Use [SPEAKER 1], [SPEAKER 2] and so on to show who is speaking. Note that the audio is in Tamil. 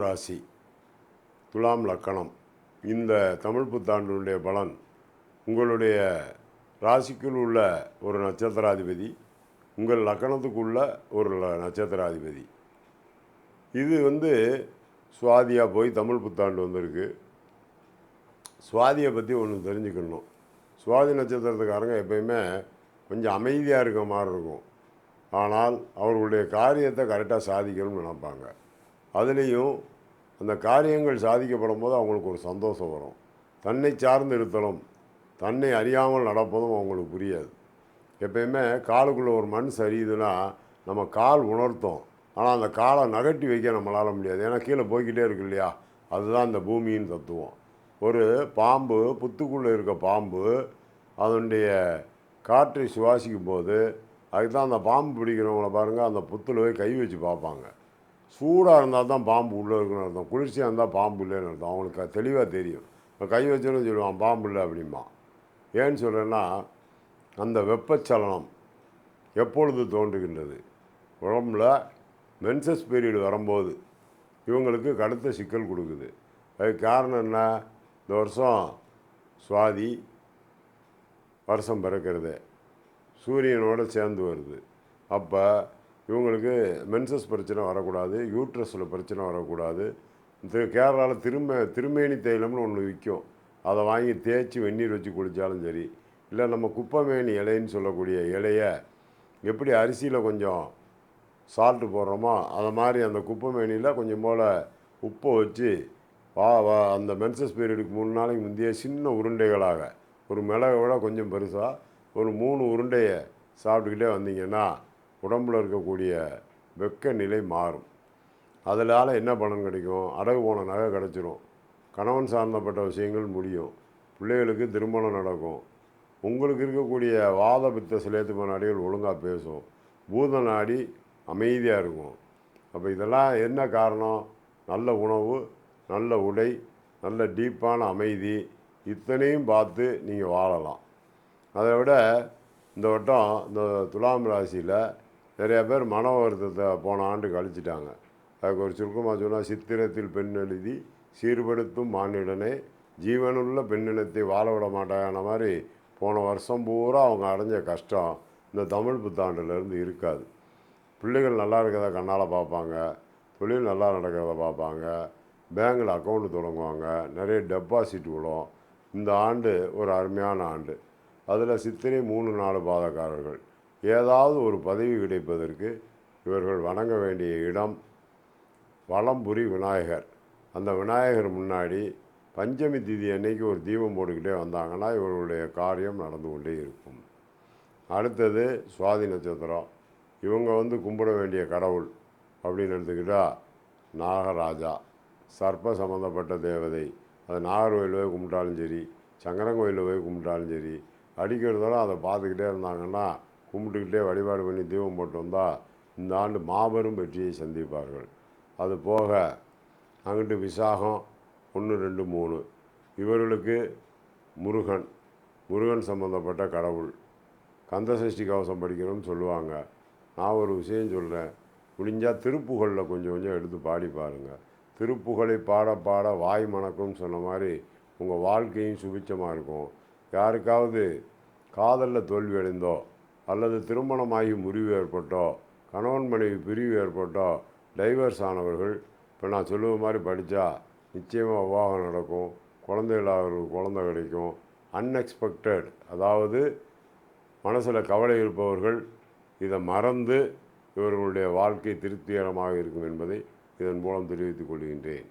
[SPEAKER 1] ராசி. துலாம் லக்கணம். இந்த தமிழ் புத்தாண்டினுடைய பலன் உங்களுடைய ராசிக்குள் உள்ள ஒரு நட்சத்திராதிபதி உங்கள் லக்கணத்துக்குள்ள ஒரு ல- நட்சத்திராதிபதி. இது வந்து சுவாதியாக போய் தமிழ் புத்தாண்டு வந்திருக்கு. சுவாதியை பற்றி ஒன்று தெரிஞ்சுக்கணும். சுவாதி நட்சத்திரத்துக்காரங்க எப்பயுமே கொஞ்சம் அமைதியாக இருக்க மாதிரி இருக்கும். ஆனால் அவர்களுடைய காரியத்தை கரெக்டாக சாதிக்கணும்னு நினைப்பாங்க. அதுலேயும் அந்த காரியங்கள் சாதிக்கப்படும் போது அவங்களுக்கு ஒரு சந்தோஷம் வரும். தன்னை சார்ந்து இருத்தலும் தன்னை அறியாமல் நடப்பதும் அவங்களுக்கு புரியாது. எப்பயுமே காலுக்குள்ளே ஒரு மண் சரியுதுன்னா நம்ம கால் உணர்த்தோம். ஆனால் அந்த காலை நகட்டி வைக்க நம்மளால் முடியாது. ஏன்னா கீழே போய்கிட்டே இருக்கு இல்லையா? அதுதான் இந்த பூமியின் தத்துவம். ஒரு பாம்பு புத்துக்குள்ளே இருக்க பாம்பு அதனுடைய காற்றை சுவாசிக்கும் போது அதுக்கு தான் அந்த பாம்பு பிடிக்கிறவங்கள பாருங்கள் அந்த புத்தில் போய் கை வச்சு பார்ப்பாங்க. சூடாக இருந்தால் தான் பாம்பு உள்ளே இருக்குன்னு அர்த்தம். குளிர்ச்சியாக இருந்தால் பாம்பு இல்லைன்னு அர்த்தம். அவங்களுக்கு தெளிவாக தெரியும். இப்போ கை வச்சோன்னு சொல்லுவான் பாம்பு இல்லை அப்படிம்பான். ஏன்னு சொல்கிறேன்னா அந்த வெப்பச்சலனம் எப்பொழுது தோன்றுகின்றது? உடம்புல மென்சஸ் பீரியட் வரும்போது இவங்களுக்கு கடுத்த சிக்கல் கொடுக்குது. அதுக்கு காரணம் என்ன? இந்த வருஷம் சுவாதி வருஷம் பிறக்கிறது. சூரியனோட சேர்ந்து வருது. அப்போ இவங்களுக்கு மென்சஸ் பிரச்சனை வரக்கூடாது யூட்ரஸில் பிரச்சனை வரக்கூடாது. திரு கேரளாவில் திரும்ப திருமேனி தைலம்னு ஒன்று விற்கும் அதை வாங்கி தேய்ச்சி வெந்நீர் வச்சு குளித்தாலும் சரி. இல்லை நம்ம குப்பமேனி இலைன்னு சொல்லக்கூடிய இலைய எப்படி அரிசியில் கொஞ்சம் சால்ட்டு போடுறோமோ அதை மாதிரி அந்த குப்பமேனியில் கொஞ்சம் போல் உப்பை வச்சு வா வா அந்த மென்சஸ் பீரியடுக்கு மூணு நாளைக்கு முந்தைய சின்ன உருண்டைகளாக ஒரு மிளகை விட கொஞ்சம் பெருசாக ஒரு மூணு உருண்டையை சாப்பிட்டுக்கிட்டே வந்தீங்கன்னா உடம்புல இருக்கக்கூடிய வெக்க நிலை மாறும். அதனால் என்ன பலன் கிடைக்கும்? அடகு போன நகை கிடச்சிரும். கணவன் சார்ந்தப்பட்ட விஷயங்கள் முடியும். பிள்ளைகளுக்கு திருமணம் நடக்கும். உங்களுக்கு இருக்கக்கூடிய வாத பித்த சிலேத்தும நாடிகள் ஒழுங்காக பேசும். பூத நாடி அமைதியாக இருக்கும். அப்போ இதெல்லாம் என்ன காரணம்? நல்ல உணவு நல்ல உடை நல்ல டீப்பான அமைதி இத்தனையும் பார்த்து நீங்கள் வாழலாம். அதை விட இந்த வட்டம் இந்த துலாம் ராசியில் நிறையா பேர் மன வருத்தத்தை போன ஆண்டு கழிச்சிட்டாங்க. அதுக்கு ஒரு சுருக்கமாக சொன்னால் சித்திரத்தில் பெண் எழுதி சீர்படுத்தும் மானிடனே ஜீவனுள்ள பெண்ணினத்தை வாழ விட மாட்டாங்கன மாதிரி போன வருஷம் பூரா அவங்க அடைஞ்ச கஷ்டம் இந்த தமிழ் புத்தாண்டுலேருந்து இருக்காது. பிள்ளைகள் நல்லா இருக்கிறத கண்ணால் பார்ப்பாங்க தொழில் நல்லா நடக்கிறத பார்ப்பாங்க பேங்கில் அக்கௌண்ட் தொடங்குவாங்க நிறைய டெபாசிட் விழும். இந்த ஆண்டு ஒரு அருமையான ஆண்டு. அதில் சித்திரை மூணு நாலு பாதக்காரர்கள். ஏதாவது ஒரு பதவி கிடைப்பதற்கு இவர்கள் வணங்க வேண்டிய இடம் வளம்புரி விநாயகர். அந்த விநாயகர் முன்னாடி பஞ்சமி திதி அன்னைக்கு ஒரு தீபம் போட்டுக்கிட்டே வந்தாங்கன்னா இவர்களுடைய காரியம் நடந்து கொண்டே இருக்கும். அடுத்தது சுவாதி நட்சத்திரம். இவங்க வந்து கும்பிட வேண்டிய கடவுள் அப்படின்னு எடுத்துக்கிட்டா நாகராஜா சர்ப்ப சம்மந்தப்பட்ட தேவதை. அது நாகர்கோயில் போய் கும்பிட்டாலும் சரி சங்கரங்கோயிலில் போய் கும்பிட்டாலும் சரி அடிக்கிறதெல்லாம் அதை பார்த்துக்கிட்டே இருந்தாங்கன்னா கும்பிட்டுக்கிட்டே வழிபாடு பண்ணி தீபம் போட்டு வந்தால் இந்த ஆண்டு மாபெரும் வெற்றியை சந்திப்பார்கள். அது போக அங்கிட்டு விசாகம் ஒன்று ரெண்டு மூணு. இவர்களுக்கு முருகன் முருகன் சம்பந்தப்பட்ட கடவுள் கந்தசஷ்டி கவசம் படிக்கணும்னு சொல்லுவாங்க. நான் ஒரு விஷயம் சொல்கிறேன் முடிஞ்சால் திருப்புகழில் கொஞ்சம் கொஞ்சம் எடுத்து பாடி பாருங்கள் திருப்புகழை பாட பாட வாய் மணக்கும்னு சொன்ன மாதிரி உங்கள் வாழ்க்கையும் சுபிச்சமாக இருக்கும். யாருக்காவது காதலில் தோல்வி அடைந்தோ அல்லது திருமணமாகி முறிவு ஏற்பட்டோ கணவன் மனைவி பிரிவு ஏற்பட்டோ டைவர்ஸ் ஆனவர்கள் இப்போ நான் சொல்லுவ மாதிரி படித்தா நிச்சயமாக விவாகம் நடக்கும் குழந்தைகளாக குழந்தை கிடைக்கும் அன்எக்ஸ்பெக்டட் அதாவது மனசில் கவலை இருப்பவர்கள் இதை மறந்து இவர்களுடைய வாழ்க்கை திருப்திகரமாக இருக்கும் என்பதை இதன் மூலம் தெரிவித்துக் கொள்கின்றேன்.